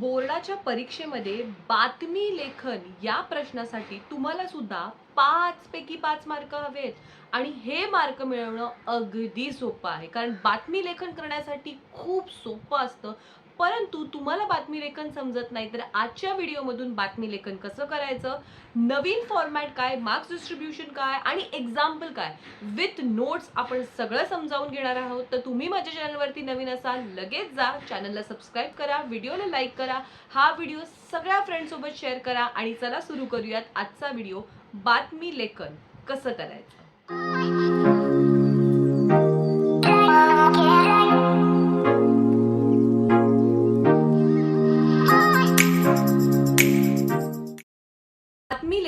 बोर्डाच्या परीक्षेमध्ये बातमी लेखन या प्रश्नासाठी तुम्हाला सुद्धा पाच पैकी पाच मार्क हवेत. आणि हे मार्क मिळवणं अगदी सोपं आहे. कारण बातमी लेखन करण्यासाठी खूप सोपं असतं. परंतु तुम्हाला बातमी लेखन समजत नाही तर आजच्या व्हिडिओमधून बातमी लेखन कसं करायचं? नवीन फॉर्मॅट काय? मार्क्स डिस्ट्रीब्युशन काय? आणि एक्झाम्पल काय? विथ नोट्स आपण सगळं समजावून घेणार आहोत. तर तुम्ही माझ्या चॅनलवरती नवीन असाल लगेच जा. चॅनलला सबस्क्राईब करा व्हिडिओला लाईक करा. हा व्हिडिओ सगळ्या फ्रेंडसोबत शेअर करा आणि चला सुरू करूयात आजचा व्हिडिओ बातमी लेखन. कसं करायचं?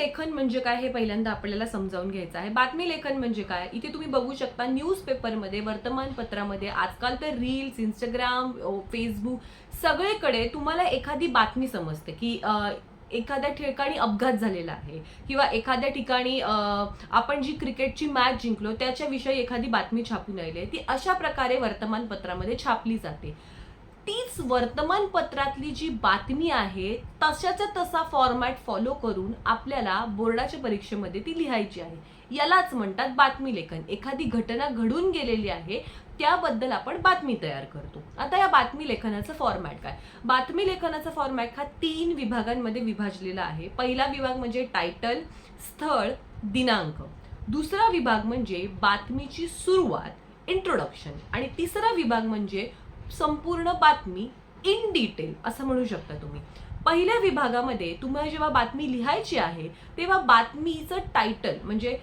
लेखन म्हणजे काय हे पहिल्यांदा आपल्याला समजावून घ्यायचं आहे. बातमी लेखन म्हणजे काय? इथे तुम्ही बघू शकता न्यूजपेपरमध्ये वर्तमानपत्रामध्ये आजकाल तर रील्स इंस्टाग्राम फेसबुक सगळीकडे तुम्हाला एखादी बातमी समजते की एखाद्या ठिकाणी अपघात झालेला आहे किंवा एखाद्या ठिकाणी आपण जी क्रिकेटची मॅच जिंकलो त्याच्याविषयी एखादी बातमी छापून राहिली आहे. ती अशा प्रकारे वर्तमानपत्रामध्ये छापली जाते. तीच वर्तमानपत्रातली जी बातमी आहे तशाचा तसा फॉर्मॅट फॉलो करून आपल्याला बोर्डाच्या परीक्षेमध्ये ती लिहायची आहे. यालाच म्हणतात बातमी लेखन. एखादी घटना घडून गेलेली आहे त्याबद्दल आपण बातमी तयार करतो. आता या बातमी लेखनाचं फॉर्मॅट काय? बातमी लेखनाचा फॉर्मॅट हा तीन विभागांमध्ये विभाजलेला आहे. पहिला विभाग म्हणजे टायटल स्थळ दिनांक. दुसरा विभाग म्हणजे बातमीची सुरुवात इंट्रोडक्शन आणि तिसरा विभाग म्हणजे संपूर्ण बातमी इन डिटेल असं म्हणू शकता तुम्ही. पहिल्या विभागामध्ये तुम्हाला जेव्हा बातमी लिहायची आहे तेव्हा बातमीचं टायटल म्हणजे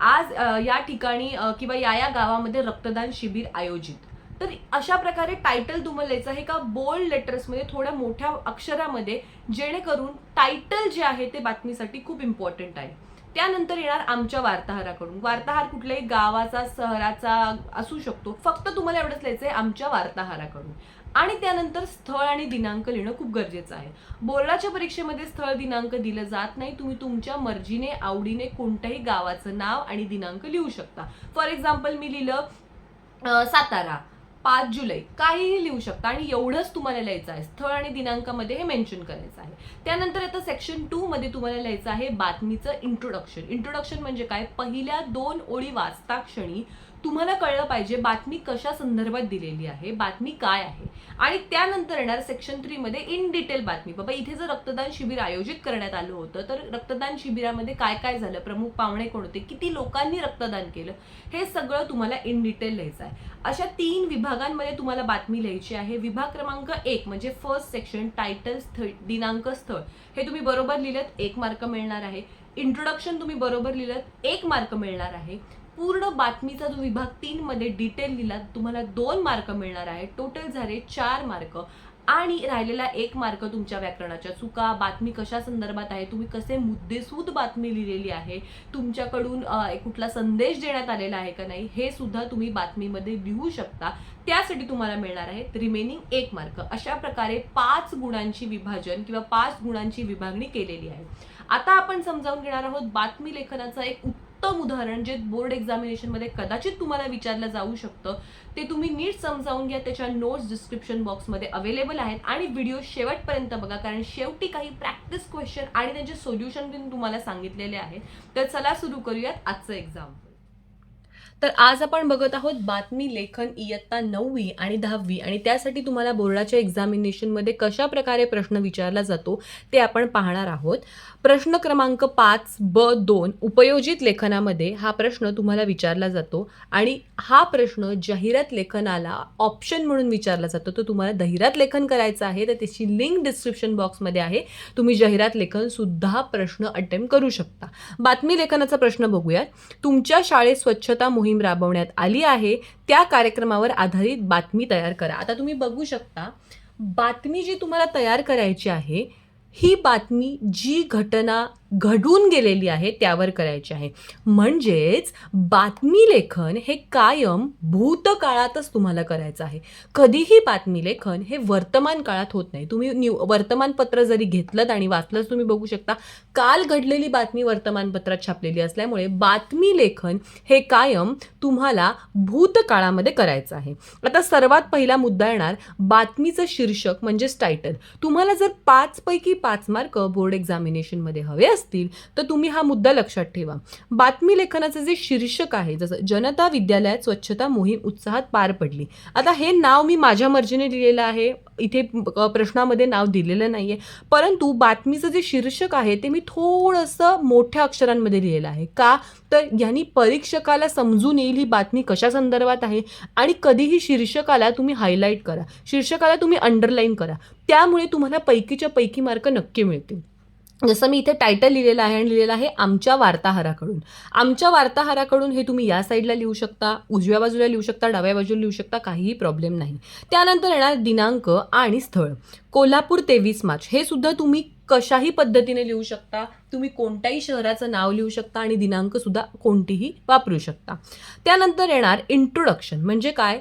आज या ठिकाणी किंवा या या गावामध्ये रक्तदान शिबिर आयोजित. तर अशा प्रकारे टायटल तुम्हाला लिहायचं आहे का? बोल्ड लेटर्समध्ये थोड्या मोठ्या अक्षरामध्ये जेणेकरून टायटल जे आहे ते बातमीसाठी खूप इम्पॉर्टंट आहे. त्यानंतर येणार आमच्या वार्ताहराकडून. वार्ताहर कुठल्याही गावाचा शहराचा असू शकतो. फक्त तुम्हाला एवढंच लिहायचं आहे आमच्या वार्ताहराकडून. आणि त्यानंतर स्थळ आणि दिनांक लिहिणं खूप गरजेचं आहे. बोर्डाच्या परीक्षेमध्ये स्थळ दिनांक दिलं जात नाही. तुम्ही तुमच्या मर्जीने आवडीने कोणत्याही गावाचं नाव आणि दिनांक लिहू शकता. फॉर एक्झाम्पल मी लिहिलं सातारा. पाच जुलै. काहीही लिहू शकता आणि एवढंच तुम्हाला लिहायचं आहे. स्थळ आणि दिनांकामध्ये हे मेन्शन करायचं आहे. त्यानंतर आता सेक्शन टू मध्ये तुम्हाला लिहायचं आहे बातमीचं इंट्रोडक्शन इंट्रोडक्शन म्हणजे काय? पहिल्या दोन ओळी वाचता क्षणी तुम्हाला कळलं पाहिजे बातमी कशा संदर्भात दिलेली आहे बातमी काय आहे? आणि त्यानंतर येणार सेक्शन थ्रीमध्ये इन डिटेल बातमी. बाबा इथे जर रक्तदान शिबिर आयोजित करण्यात आलं होतं तर रक्तदान शिबिरामध्ये काय काय झालं? प्रमुख पाहुणे कोण होते? किती लोकांनी रक्तदान केलं? हे सगळं तुम्हाला इन डिटेल लिहायचं आहे. अशा तीन विभागांमध्ये तुम्हाला बातमी लिहायची आहे. विभाग क्रमांक एक म्हणजे फर्स्ट सेक्शन टायटल स्थळ दिनांक स्थळ. हे तुम्ही बरोबर लिहिलं एक मार्क मिळणार आहे. इंट्रोडक्शन तुम्ही बरोबर लिहिलं एक मार्क मिळणार आहे. पूर्ण बातमीचा जो विभाग तीनमध्ये डिटेल लिहिला तुम्हाला दोन मार्क मिळणार आहे. टोटल झाले चार मार्क आणि राहिलेला एक मार्क तुमच्या व्याकरणाच्या. चुका बातमी कशा संदर्भात आहे तुम्ही कसे मुद्देसूद बातमी लिहिलेली आहे तुमच्याकडून एक कुठला संदेश देण्यात आलेला आहे का नाही हे सुद्धा तुम्ही बातमीमध्ये लिहू शकता. त्यासाठी तुम्हाला मिळणार आहेत रिमेनिंग एक मार्क अशा प्रकारे पाच गुणांची विभाजन किंवा पाच गुणांची विभागणी केलेली आहे. आता आपण समजावून घेणार आहोत बातमी लेखनाचा एक उत्तम उदाहरण जे बोर्ड एक्झामिनेशनमध्ये कदाचित तुम्हाला विचारलं जाऊ शकतं ते तुम्ही नीट समजावून घ्या. त्याच्या नोट्स डिस्क्रिप्शन बॉक्समध्ये अवेलेबल आहेत. आणि व्हिडिओ शेवटपर्यंत बघा कारण शेवटी काही प्रॅक्टिस क्वेश्चन आणि त्यांचे सोल्युशन तुम्हाला सांगितलेले आहेत तर चला सुरू करूयात आजचं एक्झाम तर आज आपण बघत आहोत बातमी लेखन इयत्ता नववी आणि दहावी. आणि त्यासाठी तुम्हाला बोर्डाच्या एक्झामिनेशनमध्ये कशा प्रकारे प्रश्न विचारला जातो ते आपण पाहणार आहोत. प्रश्न क्रमांक पाच ब दोन उपयोजित लेखनामध्ये हा प्रश्न तुम्हाला विचारला जातो. आणि हा प्रश्न जाहिरात लेखनाला ऑप्शन म्हणून विचारला जातो. तर तुम्हाला जाहिरात लेखन करायचं आहे तर त्याची लिंक डिस्क्रिप्शन बॉक्समध्ये आहे. तुम्ही जाहिरात लेखन सुद्धा प्रश्न अटेम्प्ट करू शकता. बातमी लेखनाचा प्रश्न बघूयात. तुमच्या शाळेत स्वच्छता मोहीम राबवण्यात आली आहे त्या कार्यक्रमावर आधारित बातमी तयार करा. आता तुम्ही बघू शकता बातमी जी तुम्हाला तयार करायची आहे ही बातमी जी घटना घडून गेलेली आहे त्यावर करायची आहे. म्हणजेच बातमी लेखन हे कायम भूतकाळातच तुम्हाला करायचं आहे. कधीही बातमी लेखन हे वर्तमान काळात होत नाही. तुम्ही न्यू वर्तमानपत्र जरी घेतलं आणि वाचलंच तुम्ही बघू शकता काल घडलेली बातमी वर्तमानपत्रात छापलेली असल्यामुळे बातमी लेखन हे कायम तुम्हाला भूतकाळामध्ये करायचं आहे. आता सर्वात पहिला मुद्दा येणार बातमीचं शीर्षक म्हणजेच टायटल तुम्हाला जर पाचपैकी पाच मार्क बोर्ड एक्झामिनेशनमध्ये हवे असतील तर तुम्ही हा मुद्दा लक्षात ठेवा. बातमी लेखनाचं जे शीर्षक आहे जसं जनता विद्यालयात स्वच्छता मोहीम उत्साहात पार पडली. आता हे नाव मी माझ्या मर्जीने लिहिलेलं आहे इथे प्रश्नामध्ये नाव दिलेलं नाही आहे परंतु बातमीचं जे शीर्षक आहे ते मी थोडंसं मोठ्या अक्षरांमध्ये लिहिलेलं आहे. का? तर यांनी परीक्षकाला समजून येईल ही बातमी कशा संदर्भात आहे आणि कधीही शीर्षकाला तुम्ही हायलाईट करा. शीर्षकाला तुम्ही अंडरलाईन करा. त्यामुळे तुम्हाला पैकीच्या पैकी मार्क नक्की मिळतील. जसं मी इथे टायटल लिहिलेलं आहे आणि लिहिलेलं आहे आमच्या वार्ताहराकडून. आमच्या वार्ताहराकडून हे तुम्ही या साईडला लिहू शकता उजव्या बाजूला लिहू शकता डाव्या बाजूला लिहू शकता काहीही प्रॉब्लेम नाही. त्यानंतर येणार दिनांक आणि स्थळ. कोल्हापूर तेवीस मार्च. हे सुद्धा तुम्ही कशाही पद्धतीने लिहू शकता तुम्ही कोणत्याही शहराचं नाव लिहू शकता आणि दिनांक सुद्धा कोणतीही वापरू शकता. त्यानंतर येणार इंट्रोडक्शन म्हणजे काय?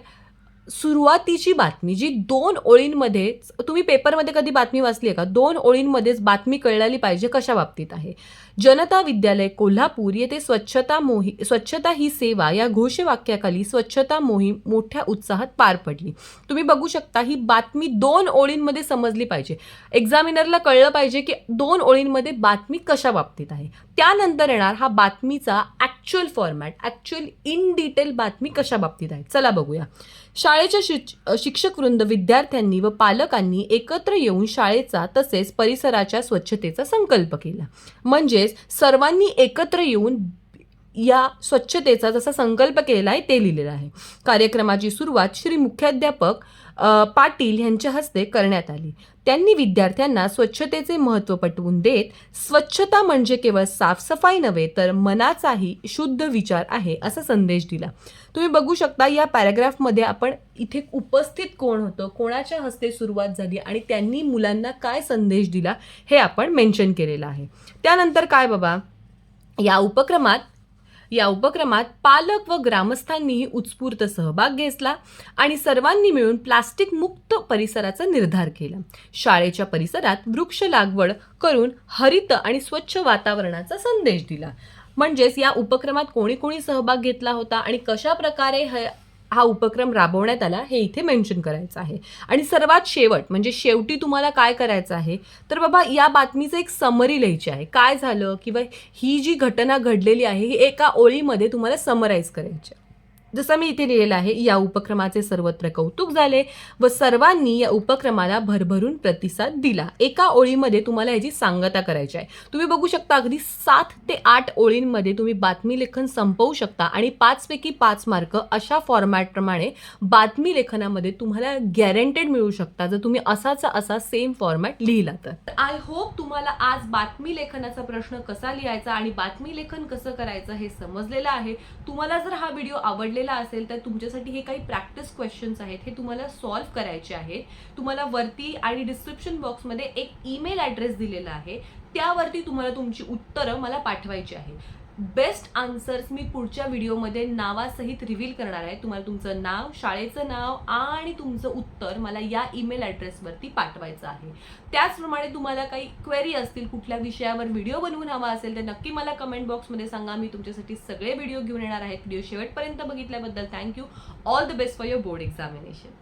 सुरुवातीची बातमी जी दोन ओळींमध्ये तुम्ही पेपरमध्ये कधी बातमी वाचली आहे का? दोन ओळींमध्येच बातमी कळलेली पाहिजे कशा बाबतीत आहे? जनता विद्यालय कोल्हापूर येथे स्वच्छता मोही स्वच्छता ही सेवा या घोषवाक्याखाली स्वच्छता मोहीम मोठ्या उत्साहात पार पडली. तुम्ही बघू शकता ही बातमी दोन ओळींमध्ये समजली पाहिजे. एक्झामिनरला कळलं पाहिजे की दोन ओळींमध्ये बातमी कशा बाबतीत आहे. त्यानंतर येणार हा बातमीचा actual format actual in detail बातमी कशा बाबतीत आहे. चला बघूया. शाळेच्या शिक्षक वृंद विद्यार्थ्यांनी व पालकांनी एकत्र येऊन शाळेचा तसेच परिसराच्या स्वच्छतेचा संकल्प केला. म्हणजेच सर्वांनी एकत्र येऊन या स्वच्छतेचा जसा संकल्प केला आहे ते लिहिलेलं आहे. कार्यक्रमाची सुरुवात श्री मुख्याध्यापक पाटील यांच्या हस्ते करण्यात आली. त्यांनी विद्यार्थ्यांना स्वच्छतेचे महत्त्व पटवून देत स्वच्छता म्हणजे केवळ साफसफाई नव्हे तर मनाचाही शुद्ध विचार आहे असा संदेश दिला. तुम्ही बघू शकता या पॅराग्राफमध्ये आपण इथे उपस्थित कोण होतं कोणाच्या हस्ते सुरुवात झाली आणि त्यांनी मुलांना काय संदेश दिला हे आपण मेन्शन केलेलं आहे. त्यानंतर काय बाबा या उपक्रमात या उपक्रमात पालक व ग्रामस्थांनीही उत्स्फूर्त सहभाग घेतला आणि सर्वांनी मिळून प्लास्टिक मुक्त परिसराचा निर्धार केला. शाळेच्या परिसरात वृक्ष लागवड करून हरित आणि स्वच्छ वातावरणाचा संदेश दिला. म्हणजेच या उपक्रमात कोणी कोणी सहभाग घेतला होता आणि कशा प्रकारे हा उपक्रम राबवण्यात आला हे इथे मेन्शन करायचं आहे. आणि सर्वात शेवट म्हणजे शेवटी तुम्हाला काय करायचं आहे? तर बाबा या बातमीचं एक समरी लिहायची आहे. काय झालं? किंवा ही जी घटना घडलेली आहे ही एका ओळीमध्ये तुम्हाला समराईज करायची आहे. जसं मी इथे लिहिलेलं आहे या उपक्रमाचे सर्वत्र कौतुक झाले व सर्वांनी या उपक्रमाला भरभरून प्रतिसाद दिला. एका ओळीमध्ये तुम्हाला याची सांगता करायची आहे. तुम्ही बघू शकता अगदी सात ते आठ ओळींमध्ये तुम्ही बातमी लेखन संपवू शकता आणि पाचपैकी पाच मार्क अशा फॉर्मॅटप्रमाणे बातमी लेखनामध्ये तुम्हाला गॅरंटेड मिळू शकता जर तुम्ही असाचा असा सेम फॉर्मॅट लिहिला तर. आय होप तुम्हाला आज बातमी लेखनाचा प्रश्न कसा लिहायचा आणि बातमी लेखन कसं करायचं हे समजलेलं आहे. तुम्हाला जर हा व्हिडिओ आवडले आवडलेला असेल तर तुमच्यासाठी हे काही प्रॅक्टिस क्वेश्चन्स आहेत हे तुम्हाला सॉल्व्ह करायचे आहेत. तुम्हाला वरती आणि डिस्क्रिप्शन बॉक्समध्ये एक ईमेल ॲड्रेस दिलेला आहे. त्यावरती तुम्हाला तुमची उत्तरं मला पाठवायची आहे बेस्ट आन्सर्स मी पुढच्या व्हिडिओमध्ये नावासहित रिव्हील करणार आहे. तुम्हाला तुमचं नाव शाळेचं नाव आणि तुमचं उत्तर मला या ईमेल ॲड्रेसवरती पाठवायचं आहे. त्याचप्रमाणे तुम्हाला काही क्वेरी असतील कुठल्या विषयावर व्हिडिओ बनवून हवा असेल तर नक्की मला कमेंट बॉक्समध्ये सांगा. मी तुमच्यासाठी सगळे व्हिडिओ घेऊन येणार आहेत व्हिडिओ शेवटपर्यंत बघितल्याबद्दल thank you all the best for your board examination